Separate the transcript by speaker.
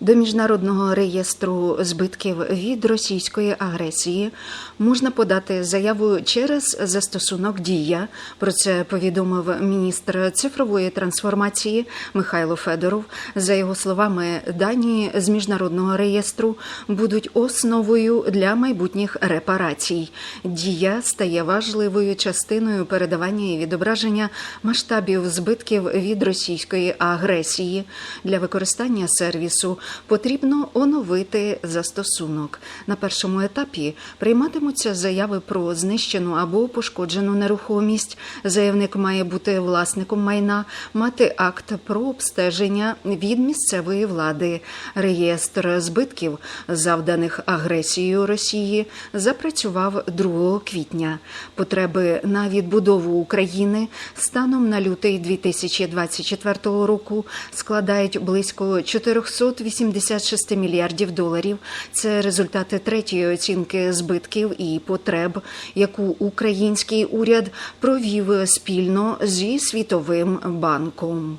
Speaker 1: До міжнародного реєстру збитків від російської агресії можна подати заяву через застосунок Дія. Про це повідомив міністр цифрової трансформації Михайло Федоров. За його словами, дані з міжнародного реєстру будуть основою для майбутніх репарацій. Дія стає важливою частиною передавання і відображення масштабів збитків від російської агресії для використання сервісу потрібно оновити застосунок. На першому етапі прийматимуться заяви про знищену або пошкоджену нерухомість. Заявник має бути власником майна, мати акт про обстеження від місцевої влади. Реєстр збитків, завданих агресією Росії, запрацював 2 квітня. Потреби на відбудову України станом на лютий 2024 року складають близько 486 мільярдів доларів. Це результати третьої оцінки збитків і потреб, яку український уряд провів спільно зі Світовим банком.